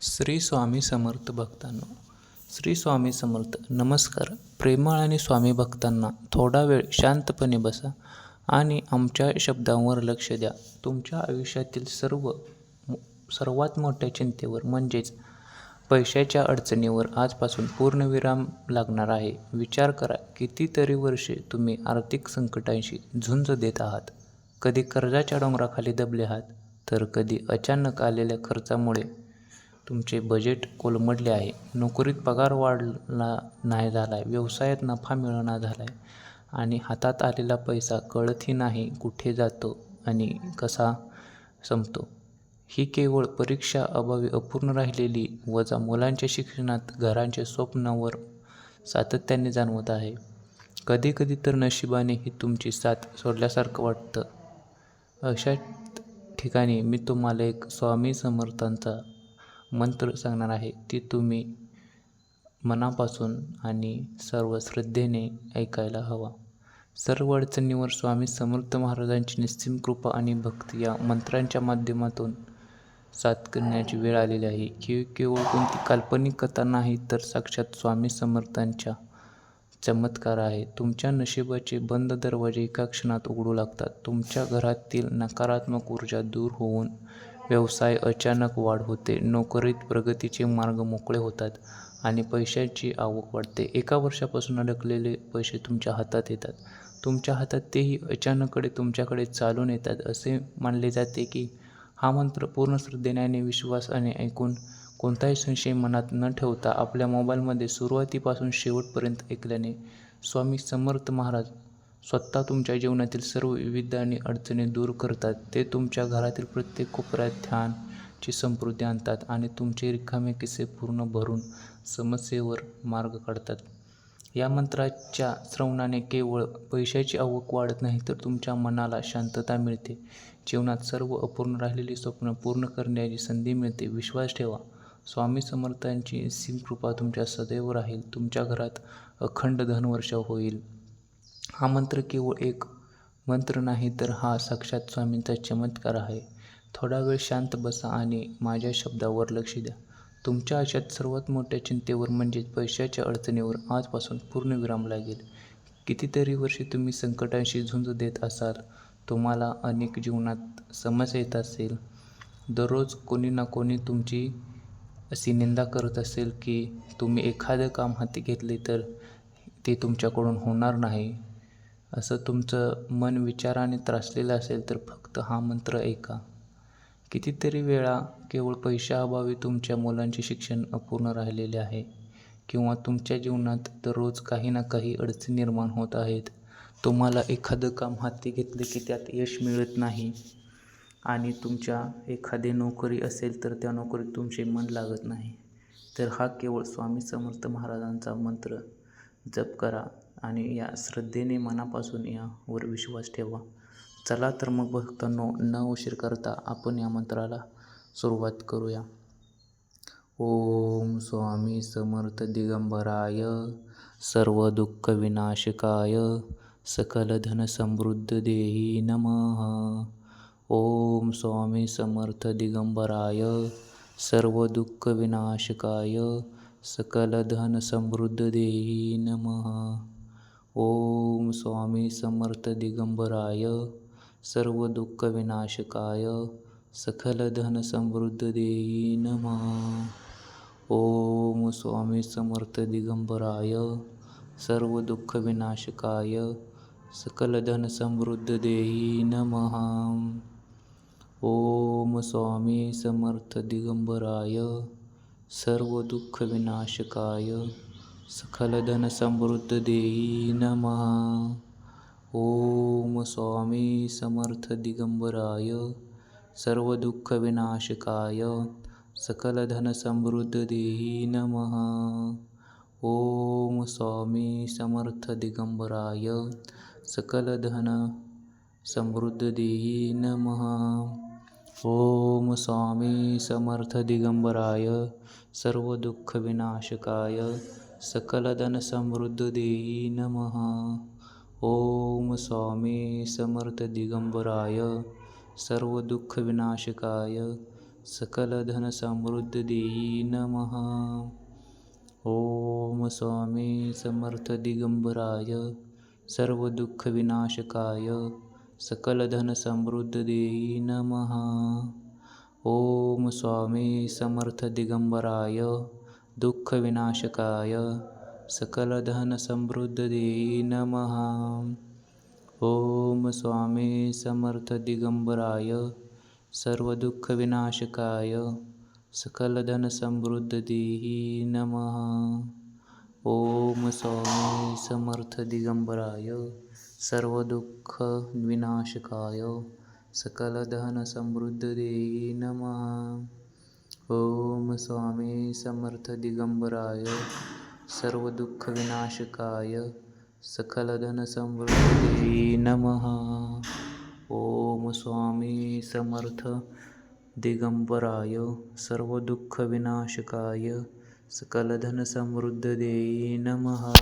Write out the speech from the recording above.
श्री स्वामी समर्थ भक्तांनो श्री स्वामी समर्थ नमस्कार. प्रेमळ आणि स्वामी भक्तांना थोडा वेळ शांतपणे बसा आणि आमच्या शब्दांवर लक्ष द्या. तुमच्या आयुष्यातील सर्व सर्वात मोठ्या चिंतेवर म्हणजेच पैशाच्या अडचणीवर आजपासून पूर्णविराम लागणार आहे. विचार करा कितीतरी वर्षे तुम्ही आर्थिक संकटांशी झुंज देत आहात. कधी कर्जाच्या डोंगराखाली दबले आहात तर कधी अचानक आलेल्या खर्चामुळे तुमचे बजेट कोलमडले आहे. नोकरीत पगार वाढला नाही झाला आहे व्यवसायात नफा मिळणा झाला आहे आणि हातात आलेला पैसा कळतही नाही कुठे जातो आणि कसा संपतो. ही केवळ परीक्षा अभावी अपूर्ण राहिलेली वजा मुलांच्या शिक्षणात घरांच्या स्वप्नावर सातत्याने जाणवत आहे. कधीकधी तर नशिबाने ही तुमची साथ सोडल्यासारखं वाटतं. अशा ठिकाणी मी तुम्हाला एक स्वामी समर्थांचा मंत्र सांगणार आहे ती तुम्ही मनापासून आणि सर्व श्रद्धेने ऐकायला हवा. सर्व अडचणीवर स्वामी समर्थ महाराजांची निस्सिम कृपा आणि भक्ती या मंत्रांच्या माध्यमातून साथ करण्याची वेळ आलेली आहे. की केवळ कोणती काल्पनिक कथा नाही तर साक्षात स्वामी समर्थांच्या चमत्कार आहे. तुमच्या नशिबाचे बंद दरवाजे एका क्षणात उघडू लागतात. तुमच्या घरातील नकारात्मक ऊर्जा दूर होऊन व्यवसाय अचानक वाढ होते. नोकरीत प्रगतीचे मार्ग मोकळे होतात आणि पैशाची आवक वाढते. एका वर्षापासून अडकलेले पैसे तुमच्या हातात येतात. तुमच्या हातात तेही अचानककडे तुमच्याकडे चालून येतात असे मानले जाते की हा मंत्र पूर्ण श्रद्धेने आणि विश्वासाने ऐकून कोणताही संशय मनात न ठेवता आपल्या मोबाईलमध्ये सुरुवातीपासून शेवटपर्यंत ऐकल्याने स्वामी समर्थ महाराज स्वतः तुमच्या जीवनातील सर्व विविध आणि अडचणी दूर करतात. ते तुमच्या घरातील प्रत्येक कोपऱ्यात ध्यानची समृद्धी आणतात आणि तुमचे रिकामे किस्से पूर्ण भरून समस्येवर मार्ग काढतात. या मंत्राच्या श्रवणाने केवळ पैशाची आवक वाढत नाही तर तुमच्या मनाला शांतता मिळते. जीवनात सर्व अपूर्ण राहिलेली स्वप्न पूर्ण करण्याची संधी मिळते. विश्वास ठेवा. स्वामी समर्थांची सिंग कृपा तुमच्या सदैव राहील. तुमच्या घरात अखंड धनवर्षाव होईल. हा मंत्र केवळ एक मंत्र नाही तर हा साक्षात स्वामींचा चमत्कार आहे. थोडा वेळ शांत बसा आणि माझ्या शब्दावर लक्ष द्या. तुमच्या आयुष्यात सर्वात मोठ्या चिंतेवर म्हणजेच पैशाच्या अडचणीवर आजपासून पूर्ण विराम लागेल. कितीतरी वर्षे तुम्ही संकटांशी झुंज देत असाल. तुम्हाला अनेक जीवनात समस्या येत असेल. दररोज कोणी ना कोणी तुमची अशी निंदा करत असेल की तुम्ही एखादं काम हाती घेतले तर ते तुमच्याकडून होणार नाही. असं तुमचं मन विचाराने त्रासलेलं असेल तर फक्त हा मंत्र ऐका. कितीतरी वेळा केवळ पैशाअभावी तुमच्या मुलांचे शिक्षण अपूर्ण राहिलेले आहे किंवा तुमच्या जीवनात दररोज काही ना काही अडचणी निर्माण होत आहेत. तुम्हाला एखादं काम हाती घेतलं की त्यात यश मिळत नाही आणि तुमच्या एखादी नोकरी असेल तर त्या नोकरीत तुमचे मन लागत नाही. तर हा केवळ स्वामी समर्थ महाराजांचा मंत्र. जप करा. आणि या श्रद्धेने मनापासून यावर विश्वास ठेवा. चला तर मग भक्तांनो न उशीर करता आपण या मंत्राला सुरुवात करूया. ओम स्वामी समर्थ दिगंबराय सर्व दुःख विनाशकाय सकल धन समृद्ध देही नम. ओम स्वामी समर्थ दिगंबराय सर्व दुःख विनाशकाय सकल धन समृद्ध देही नमः. ओम स्वामी समर्थ दिगंबराय सर्व दुःख विनाशकाय सकल धन समृद्ध देही नमा. ओम स्वामी समर्थ दिगंबराय सर्व दुःख विनाशकाय सकल धन समृद्ध देही नमः. ओम स्वामी समर्थ दिगंबराय सर्व दुःख विनाशकाय धन समृद्ध देई नमः ओम स्वामी समर्थ दिगंबराय सर्व दुःख विनाशकाय सकल धन समृद्ध देही नमः ओम स्वामी समर्थ दिगंबराय सकल धन समृद्ध देही नमः ओम स्वामी समर्थ दिगंबराय सर्व दुःख विनाशकाय सकल धन समृद्ध नमः ओम स्वामी समर्थ दिगंबराय सर्व दुःख विनाशकाय सकलधनसमृद्धदेही नमः ॐ स्वामी समर्थ दिगंबराय सर्वदुःखविनाशकाय सकलधनसमृद्धदेही नमः ॐ स्वामी समर्थ दिगंबराय दुःखविनाशकाय सकलधनसमृद्धदेयी नमः ॐ स्वामी समर्थदिगम्बराय सर्वदुःखविनाशकाय सकलधनसमृद्धदेयी नमः ॐ स्वामी समर्थदिगम्बराय सर्वदुःखविनाशकाय सकलधनसमृद्धदेयी नमः ॐ स्वामी समर्थ दिगंबराय सर्वदुःखविनाशकाय सकलधनसमृद्धदेही नमः. ॐ स्वामी समर्थ दिगंबराय सर्वदुःखविनाशकाय सकलधनसमृद्धदेही नमः.